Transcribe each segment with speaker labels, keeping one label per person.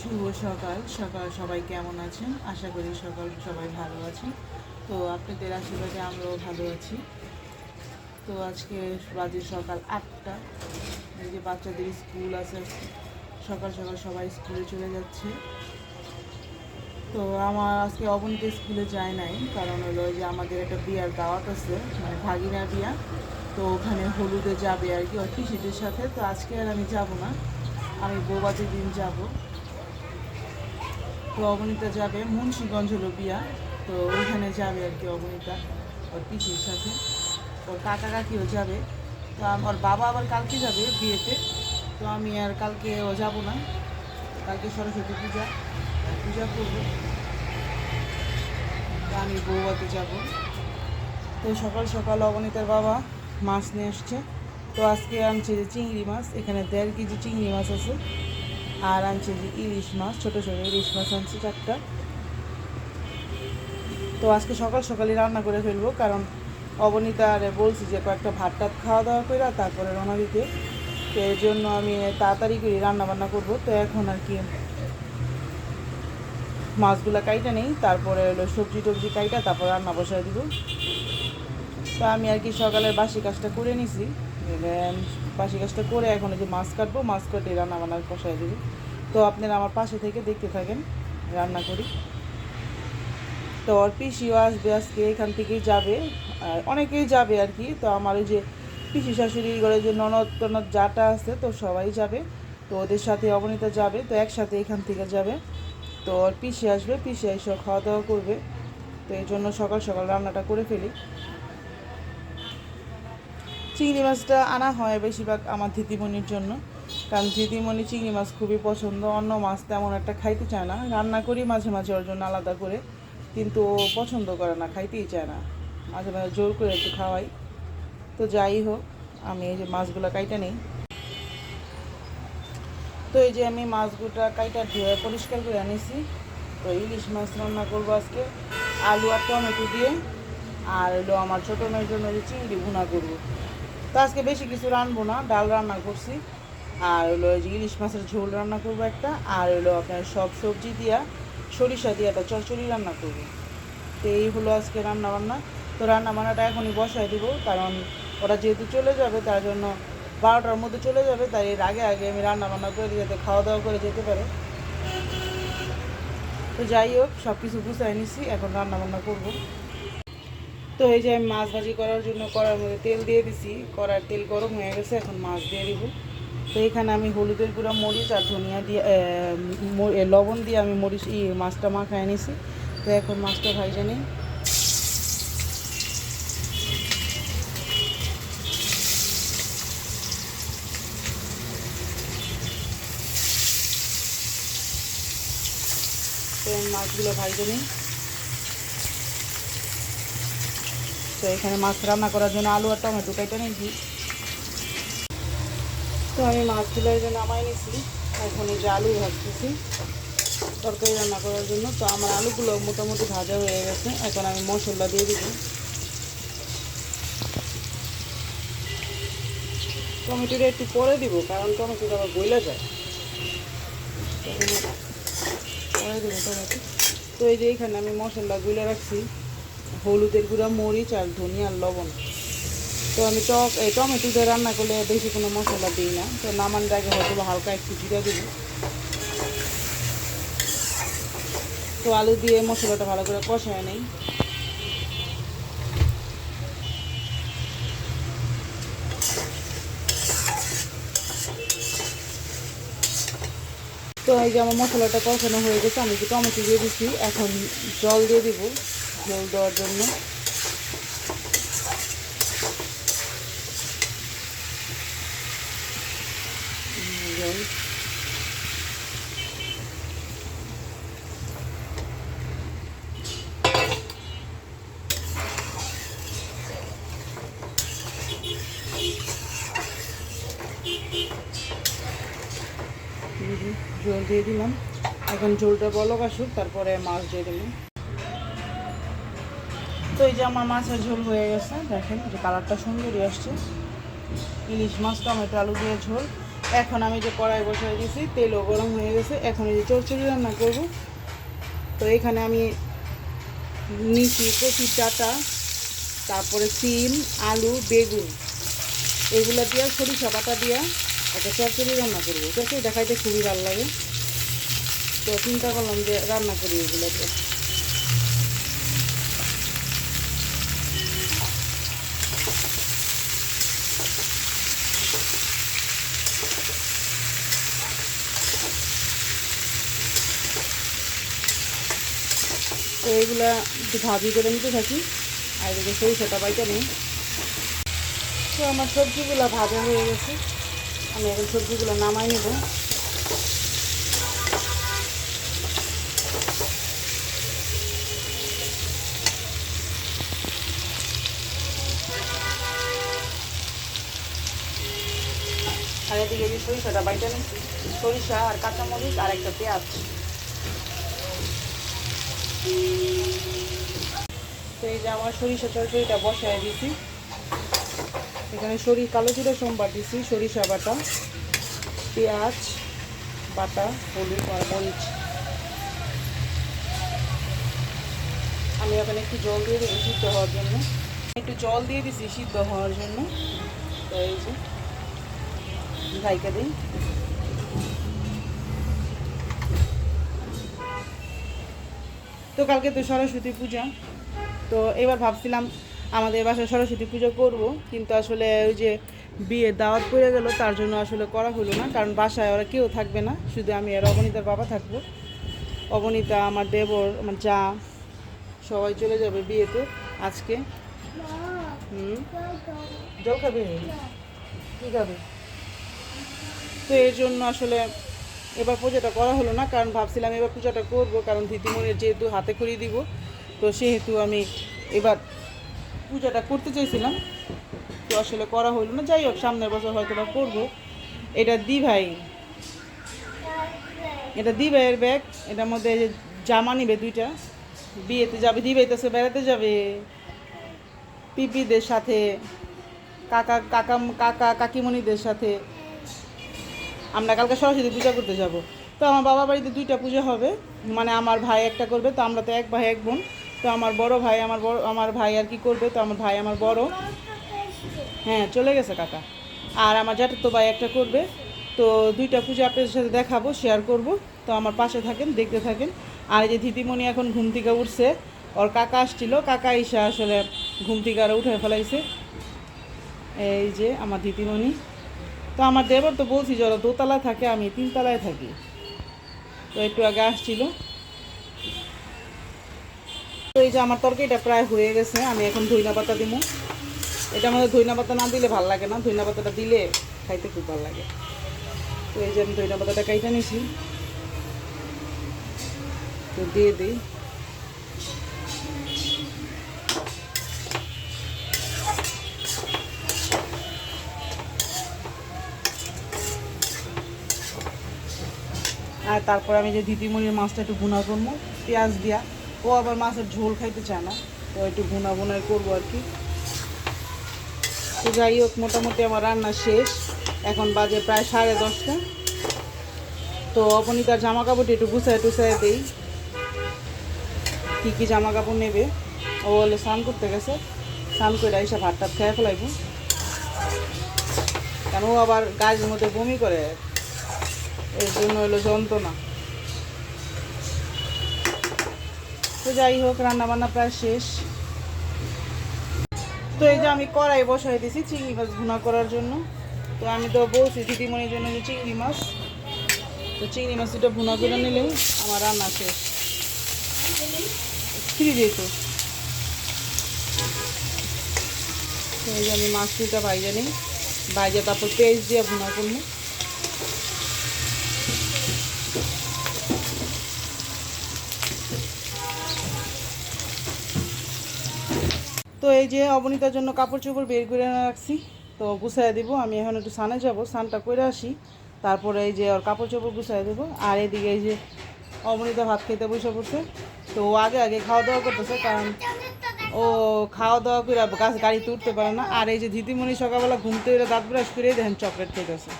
Speaker 1: শুভ সকাল। সকাল, সবাই কেমন আছেন? আশা করি সকাল, সবাই ভালো আছেন। তো আপনাদের আশীর্বাদে আমরাও ভালো আছি। তো আজকে বাজে সকাল আটটা। এই যে বাচ্চাদের স্কুল আছে, সকাল সকাল সবাই স্কুলে চলে যাচ্ছে। তো আমার আজকে অবনীত স্কুলে যায় নাই। কারণ হলো যে আমাদের একটা বিয়ার দাওয়াত আছে মানে ভাগিনা বিয়া। তো ওখানে হলুদে যাবে আর কি ওর পিসিদের সাথে। তো আজকে আর আমি যাব না। আমি বৌবাদের দিন যাব। তো অবনীতা যাবে, মুন্সিগঞ্জ বিয়া, তো ওইখানে যাবে আর কি অবনীতা, ওর পিসির সাথে। ওর কাকা কাকিও যাবে, তো আমার বাবা আবার কালকে যাবে বিয়েতে, তো আমি আর কালকে ও যাব না। কালকে সরস্বতী পূজা পূজা করব। তো আমি বৌবাতে যাব। তো সকাল সকাল অবনীতার বাবা মাছ নিয়ে আসছে। তো আজকে আনছে যে চিংড়ি মাছ, এখানে দেড় কেজি চিংড়ি মাছ আছে। আর আনছে যে ইলিশ মাছ, ছোটো ছোটো ইলিশ মাছ আনছে চারটা। তো আজকে সকাল সকালই রান্না করে ফেলব, কারণ অবনীতা আরে বলছি যে কয়েকটা ভাত টাত খাওয়া দাওয়া করে তারপরে রওনা দিতে। তো এর জন্য আমি তাড়াতাড়ি করে রান্না বান্না করব। তো এখন আর কি মাছগুলো কাইটা নেই, তারপরে হলো সবজি টবজি কাইটা, তারপর রান্না বসায় দিব। তো আমি আর কি সকালের বাসি কাজটা করে নিছি। বাসি কাজটা করে এখন যে মাছ কাটবো, মাছ কেটে রান্না বান্না বসায় দিব। তো আপনারা আমার পাশে থেকে দেখতে থাকেন, রান্না করি। তো ওর পিসিও আসবে আজকে, এখান থেকেই যাবে। আর অনেকেই যাবে আর কি। তো আমার ওই যে পিসি শাশুড়ি ঘরে যে ননদ টনদ যাটা আছে, তো সবাই যাবে। তো ওদের সাথে অবনীতা যাবে, তো একসাথে এখান থেকে যাবে। তো ওর পিসি আসবে, পিসি এসে খাওয়া দাওয়া করবে। তো এই জন্য সকাল সকাল রান্নাটা করে ফেলি। চিংড়ি মাছটা আনা হয় বেশিরভাগ আমার দিদিমণির জন্য। কারণ দিদিমণি চিংড়ি মাছ খুবই পছন্দ, অন্য মাছ তেমন একটা খাইতে চায় না। রান্না করি মাঝে মাঝে ওর জন্য আলাদা করে, কিন্তু পছন্দ করে না, খাইতেই চায় না। মাঝে মাঝে জোর করে একটু খাওয়াই। তো যাই হোক, আমি এই যে মাছগুলো কাইটা নেই। তো এই যে আমি মাছগুলা কাইটা ধুয়ে পরিষ্কার করে আনিছি। তো ইলিশ মাছ রান্না করব আজকে। আলু আর টমেটো দিয়ে। আর হলো আমার ছোটো মেয়ের জন্য চিংড়ি ভুনা করব। তো আজকে বেশি কিছু রানবো না, ডাল রান্না করছি। আর হলো যে ইলিশ মাছের ঝোল রান্না করব একটা, আর হলো আপনার সব সবজি দিয়া সরিষা দিয়ে একটা চচ্চড়ি রান্না করব। তো এই হলো আজকে রান্না বান্না। তো রান্না বান্নাটা এখনই বসায় দিব, কারণ ওরা যেহেতু চলে যাবে, তার জন্য বারোটার মধ্যে চলে যাবে, তাই এর আগে আগে আমি রান্না বান্না করে দিই, যাতে খাওয়া দাওয়া করে যেতে পারে। তো যাই হোক সব কিছু গুছাই নিছি, এখন রান্না বান্না করব। তো এই যে আমি মাছ ভাজি করার জন্য কড়ার মধ্যে তেল দিয়ে দিছি। কড়ার তেল গরম হয়ে গেছে, এখন মাছ দিয়ে দিব। তো এখানে আমি হলুদের গুঁড়া, মরিচ আর ধনিয়া দিয়ে লবণ দিয়ে আমি মরিচ, ই, মাছটা মাখায় নিছি। তো এখন মাছটা ভাইজা নিই। তো মাছগুলো ভাইজে নিই। তো এখানে মাছ রান্না করার জন্য আলু আর টমেটো কেটে নিয়েছি। তো আমি মাছগুলোর জন্য নামাই নিয়েছি এখন এই যে আলু ভাজতেছি, তরকারি রান্না করার জন্য। তো আমার আলুগুলো মোটামুটি ভাজা হয়ে গেছে। এখন আমি মশলা দিয়ে দিব। টমেটোটা একটু পরে দিব, কারণ টমেটোটা আবার গইলা যায়। দেবো তো এই যে এখানে আমি মশলা গুলে রাখছি। হলুদের গুঁড়া, মরিচ আর ধনিয়া আর লবণ। তো আমি টক এই টমেটো দিয়ে রান্না করলে বেশি কোনো মশলা দিই না। তো নামানোর আগে হয়তো হালকা একটু জিরা দিব। তো আলু দিয়ে মশলাটা ভালো করে কষায় নেই। তো এই যে আমার মশলাটা কষানো হয়ে গেছে, আমি একটু টমেটো দিয়ে দিচ্ছি এখন জল দিয়ে দিব। জল দেওয়ার জন্য। জল দিয়ে দিলাম। এখন ঝোলটা বলক আসুক তারপরে মাছ দিয়ে দিলাম। তো এই যে আমার মাছের ঝোল হয়ে গেছে, দেখেন যে কালারটা সুন্দরই আসছে। ইলিশ মাছ, টমেটো, আলু দিয়ে ঝোল। এখন আমি যে কড়াই বসাই দিয়েছি, তেলও গরম হয়ে গেছে। এখন এই যে চচ্চড়ি রান্না করব। তো এখানে আমি নিচি কচি চাটা তারপরে সিম, আলু, বেগুন। এগুলো দিয়ে সরিষা বাটা দিয়া একটা চচ্চড়ি রান্না করব। চচ্চড়ি দেখাইতে খুবই ভালো লাগে। তো চিন্তা করলাম যে রান্না করি এগুলো দিয়ে। এইগুলা একটু ভাবি করে নিতে থাকি। আর এদিকে সরিষাটা বাইটা নেই। তো আমার সবজিগুলো ভাজা হয়ে গেছে। আমি এখন সবজিগুলো নামাই নেব। আর এদিকে যে সরিষাটা বাইটা নিচ্ছি সরিষা আর কাঁচামরিচ আর একটা পেঁয়াজ। তো যে আমার সরিষা চরচড়িটা বসায় দিছি। এখানে সরি, কালো জিরা সোমবার দিছি, সরিষা বাটা, পেঁয়াজ বাটা, হলুদ আর মরিচ। আমি এখন একটু জল দিয়ে দেবো সিদ্ধ হওয়ার জন্য। একটু জল দিয়ে দিছি সিদ্ধ হওয়ার জন্য। তো এই যে, ঢাইকা দিই। তো কালকে তো সরস্বতী পূজা। তো এবার ভাবছিলাম আমাদের বাসায় সরস্বতী পুজো করব, কিন্তু আসলে ওই যে বিয়ে দাওয়াত পড়ে গেল, তার জন্য আসলে করা হলো না, কারণ বাসায় ওরা কেউ থাকবে না, শুধু আমি আর অবনীতার বাবা থাকব। অবনীতা, আমার দেবর, আমার যা, সবাই চলে যাবে বিয়েতে আজকে। হুম। জল খাবে? কী খাবে? তো এর জন্য আসলে এবার পূজাটা করা হলো না, কারণ ভাবছিলাম এবার পূজাটা করব, কারণ দিদিমণির যেহেতু হাতে খড়ি দিব, তো সেহেতু আমি এবার পূজাটা করতে চাইছিলাম। তো আসলে করা হলো না, যাই হোক, সামনের বছর হয়তো বা করব। এটা দি ভাই এটা দি ভাইয়ের ব্যাগ, এটার মধ্যে জামা নিবে দুইটা, বিয়েতে যাবে দি ভাই তো বেড়াতে যাবে। পিপিদের সাথে, কাকা কাকা কাকা, কাকিমণিদের সাথে আমরা কালকে সরস্বতী পূজা করতে যাব। তো আমার বাবা বাড়িতে দুইটা পূজা হবে। মানে আমার ভাই একটা করবে, তো আমরা তো এক ভাই, এক বোন। তো আমার বড় ভাই, আমার বড়, আমার ভাই আর কি করবে? তো আমার ভাই আমার বড়। হ্যাঁ চলে গেছে কাকা। আর আমার জ্যাঠাতো ভাই একটা করবে। তো দুইটা পূজা আপনাদের সাথে দেখাবো শেয়ার করব। তো আমার পাশে থাকেন, দেখতে থাকেন। আর এই যে দিদিমণি এখন ঘুম থেকে উঠছে, ওর কাকা আসছিল। কাকা এসে আসলে ঘুম থেকে আরও উঠে ফেলাইছে। এই যে আমার দিদিমণি। তো আমার দেবর তো বলছি যে ওরা দোতলায় থাকে, আমি তিনতলায় থাকি। তো একটু আগে আসছিল। তো এই যে আমার তরকারিটা প্রায় হয়ে গেছে, আমি এখন ধইনা পাতা দিব এটা আমাদের ধইনা পাতা না দিলে ভালো লাগে না ধইনা পাতাটা দিলে খাইতে খুব ভালো লাগে। তো এই যে আমি ধইনা পাতাটা কাইটা নিছি। তো দিয়ে দিই। আর তারপর আমি যে দিদিমণির মাছটা একটু ভুনা করব পেঁয়াজ দিয়া। ও আবার মাছের ঝোল খাইতে চায় না, তো একটু ভুনা ভুনাই করব আর কি। তো যাই হোক, মোটামুটি আমার রান্না শেষ। এখন বাজে প্রায় সাড়ে দশটা। তো অপনিতার জামা কাপড়টি একটু গুছায় টুছায় দিই। কী কী জামা কাপড় নেবে? ও বলে, স্নান করতে গেছে। স্নান করে এসে ভাত টাত খেয়ে ফেলাইব। কেন ও আবার গাছের মধ্যে বমি করে? এর জন্য হলো যন্ত্রণা। তো যাই হোক রান্না বান্না প্রায় শেষ। তো এই যে আমি কড়াই বসাই দিয়েছি চিংড়ি মাছ ভুনা করার জন্য। তো আমি তো বলছি দিদিমণির জন্য যে চিংড়ি মাছ। তো চিংড়ি মাছ দুটো ভুনা করে নিলেই আমার রান্না শেষ। ফ্রি যেত তো এই যে আমি মাছ দুটা ভাইজা নিই। ভাইজা তারপর পেঁয়াজ দিয়ে ভুনা করব। তো এই যে অবনীতার জন্য কাপড় চোপড় বের করে রাখছি তো গুছাই দিব। আমি এখন একটু সানে যাব সানটা করে আসি। তারপরে এই যে ওর কাপড় চোপড় গুছাই দেবো। আর এদিকে এই যে অবনীতা ভাত খেতে বসে পড়ছে। তো ও আগে আগে খাওয়া দাওয়া করতেছে কারণ ও খাওয়া দাওয়া করে গাছ গাড়িতে উঠতে পারে না। আর এই যে দিদিমণি সকালবেলা ঘুমতে এলে দাঁত ব্রাশ করে দেখেন চকলেট খেতেছে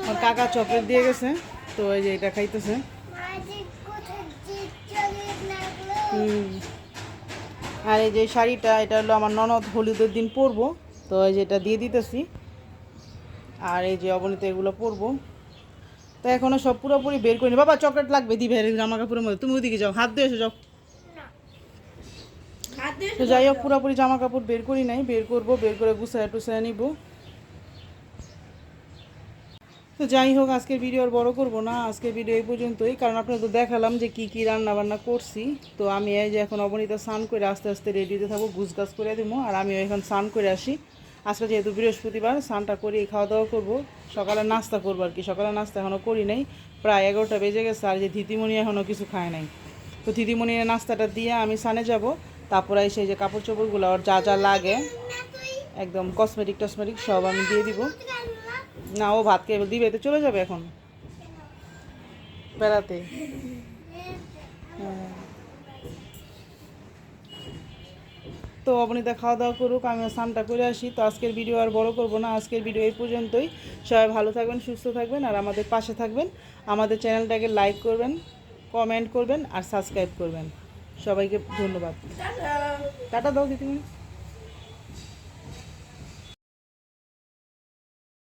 Speaker 1: আমার কাকা চকলেট দিয়ে গেছে তো এই যে এটা খাইতেছে। হুম। আর এই যে শাড়িটা এটা হলো আমার ননদ হলুদের দিন পরবো তো এই যে এটা দিয়ে দিতেছি। আর এই যে অবনীত এগুলো পরবো। তো এখনও সব পুরোপুরি বের করিনি। বাবা চকলেট লাগবে দিবে জামা কাপড়ের মধ্যে। তুমি ওদিকে যাও। হাত দিয়ে এসে যাও। তো যাই হোক পুরোপুরি জামা কাপড় বের করি নাই। বের করব বের করে গুছায় টুসায় নিব। তো যাই হোক, আজকের ভিডিও আর বড় করব না। আজকের ভিডিও এই পর্যন্তই। কারণ আপনাদের তো দেখালাম যে কি কি রান্না বান্না করছি। তো আমি এই যে এখন অবনীতা স্নান করে আস্তে আস্তে রেডিতে থাকব, গুছ করে দেবো। আর আমি এখন স্নান করে আসি। আজকে যেহেতু বৃহস্পতিবার, স্নানটা করে খাওয়া দাওয়া করব। সকালে নাস্তা করব আর কি। সকালে নাস্তা এখনও করি নাই। প্রায় এগারোটা বেজে গেছে আর যে ধীতিমণি এখনও কিছু খায় নাই। তো দিদিমণির নাস্তাটা দিয়ে আমি সানে যাব। তারপরে সেই যে কাপড় চোপড়গুলো আর যা যা লাগে, একদম কসমেটিক টসমেটিক সব আমি দিয়ে দিব। না, ও ভাত খেয়ে দিবে তো চলে যাবে এখন। বেড়াতে। হ্যাঁ। তো অবনীতা খাওয়া দাওয়া করুক, আমি স্নানটা করে আসি। তো আজকের ভিডিও আর বড় করব না, আজকের ভিডিও এই পর্যন্তই। সবাই ভালো থাকবেন, সুস্থ থাকবেন, আর আমাদের পাশে থাকবেন। আমাদের চ্যানেলটাকে লাইক করবেন, কমেন্ট করবেন, আর সাবস্ক্রাইব করবেন। সবাইকে ধন্যবাদ। টাটা দাও দিদি